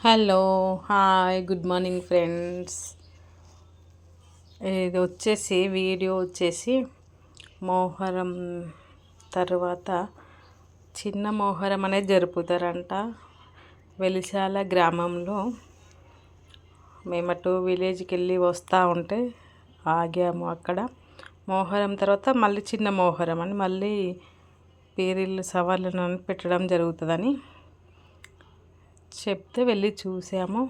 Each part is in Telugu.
Hello hi good morning friends ఇది వచ్చేసి వీడియో వచ్చేసి మోహరం తర్వాత చిన్న మోహరం అనేది జరుపుతారంట. వెలిశాల గ్రామంలో మేము అటు విలేజ్కి వెళ్ళి వస్తూ ఉంటే ఆగాము అక్కడ. మోహరం తర్వాత మళ్ళీ చిన్న మోహరం అని మళ్ళీ పేరిల్లు సవాళ్ళను పెట్టడం జరుగుతుందని చెప్తే వెళ్ళి చూసాము.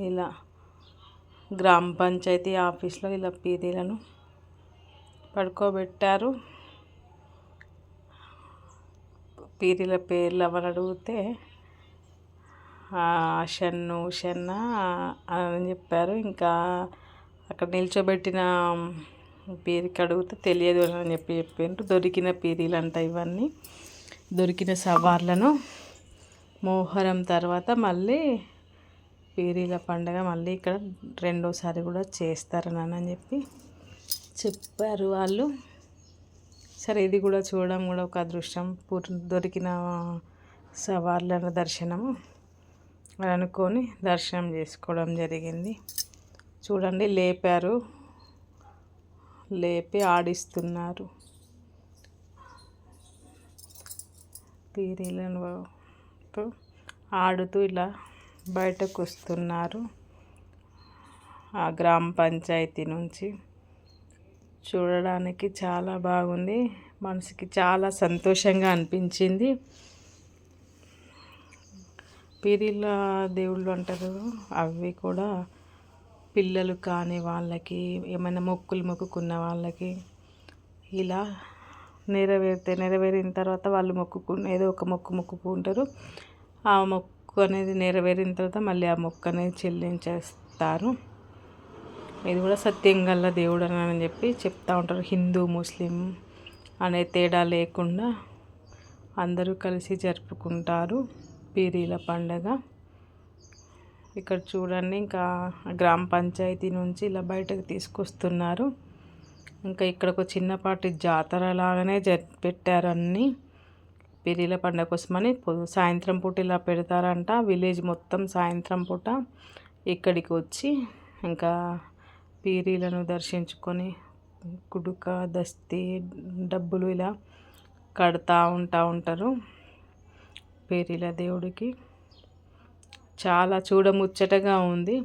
ఇలా గ్రామ పంచాయతీ ఆఫీస్లో ఇలా పీదీలను పడుకోబెట్టారు. పీరీల పేర్లు ఎవరు అడిగితే షన్ను షన్న అని చెప్పారు. ఇంకా అక్కడ నిల్చోబెట్టిన పీరికి అడిగితే తెలియదు అని చెప్పి చెప్పిండ్రు. దొరికిన పీరీలు అంట ఇవన్నీ. దొరికిన సవార్లను మోహరం తర్వాత మళ్ళీ పీరీల పండగ మళ్ళీ ఇక్కడ రెండోసారి కూడా చేస్తారని అని చెప్పి చెప్పారు వాళ్ళు. సరే ఇది కూడా చూడడం కూడా ఒక అదృష్టం. దొరికిన సవాళ్ళ దర్శనము. అని అనుకొని దర్శనం చేసుకోవడం జరిగింది. చూడండి లేపారు. లేపి ఆడిస్తున్నారు. పీరీలను ఆడుతూ ఇలా బయటకు వస్తున్నారు. ఆ గ్రామ పంచాయతీ నుంచి. చూడడానికి చాలా బాగుంది. మనసుకి చాలా సంతోషంగా అనిపించింది. పిరిల దేవుళ్ళు అంటారు అవి కూడా పిల్లలు కాని వాళ్ళకి ఏమైనా మొక్కులు మొక్కుకున్న వాళ్ళకి ఇలా నెరవేరితే నెరవేరిన తర్వాత వాళ్ళు మొక్కుకున్న ఏదో ఒక మొక్కు మొక్కుకుంటారు. ఆ మొక్కు అనేది నెరవేరిన తర్వాత మళ్ళీ ఆ మొక్కు అనేది చెల్లించేస్తారు. ఇది కూడా సత్యం గల్ల దేవుడు అని చెప్పి చెప్తూ ఉంటారు. హిందూ ముస్లిం అనే తేడా లేకుండా అందరూ కలిసి జరుపుకుంటారు పీరీల పండగ. ఇక్కడ చూడండి ఇంకా గ్రామ పంచాయతీ నుంచి ఇలా బయటకు తీసుకొస్తున్నారు. ఇంకా ఇక్కడ ఒక చిన్నపాటి జాతర లాగానే పెట్టారు అన్నీ. పీరీల పండగ కోసమని సాయంత్రం పూట ఇలా పెడతారంట. విలేజ్ మొత్తం సాయంత్రం పూట ఇక్కడికి వచ్చి ఇంకా పీరీలను దర్శించుకొని కుడుక దస్తీ డబ్బులు ఇలా కడతా ఉంటా ఉంటారు పీరీల దేవుడికి. చాలా చూడముచ్చటగా ఉంది.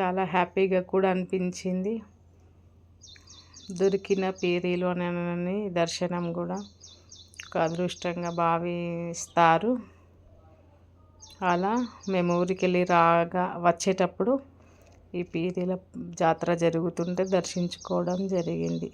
చాలా హ్యాపీగా కూడా అనిపించింది. దొరికిన పీరీలు అని దర్శనం కూడా ఒక అదృష్టంగా భావిస్తారు. అలా మేము ఊరికి వెళ్ళి రాగా వచ్చేటప్పుడు ఈ పీరీల జాతర జరుగుతుంటే దర్శించుకోవడం జరిగింది.